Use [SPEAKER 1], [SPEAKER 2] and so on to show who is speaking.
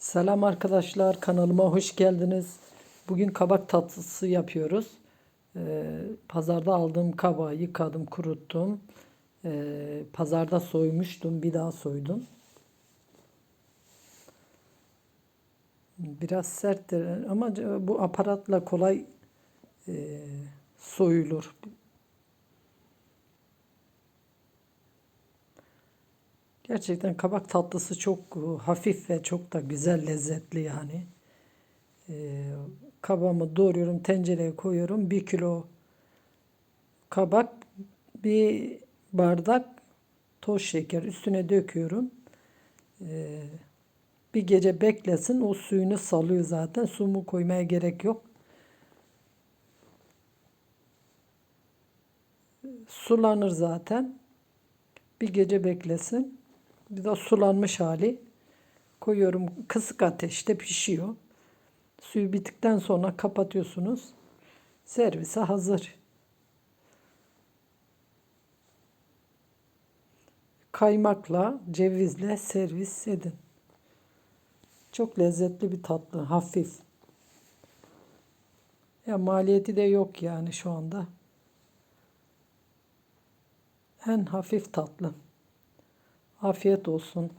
[SPEAKER 1] Selam arkadaşlar kanalıma hoş geldiniz. Bugün kabak tatlısı yapıyoruz. Ee, pazarda aldığım kabağı yıkadım, kuruttum. Ee, pazarda soymuştum, bir daha soydum. Biraz serttir ama bu aparatla kolay e, soyulur. Gerçekten kabak tatlısı çok e, hafif ve çok da güzel lezzetli yani. Ee, kabağımı doğruyorum tencereye koyuyorum. Bir kilo kabak bir bardak toz şeker üstüne döküyorum. Ee, bir gece beklesin o suyunu salıyor zaten. Su mu koymaya gerek yok. Sulanır zaten. Bir gece beklesin. Bir de sulanmış hali koyuyorum. Kısık ateşte pişiyor. Suyu bittikten sonra kapatıyorsunuz. Servise hazır. Kaymakla, cevizle servis edin. Çok lezzetli bir tatlı, hafif. Ya maliyeti de yok yani şu anda. En hafif tatlı. Afiyet olsun.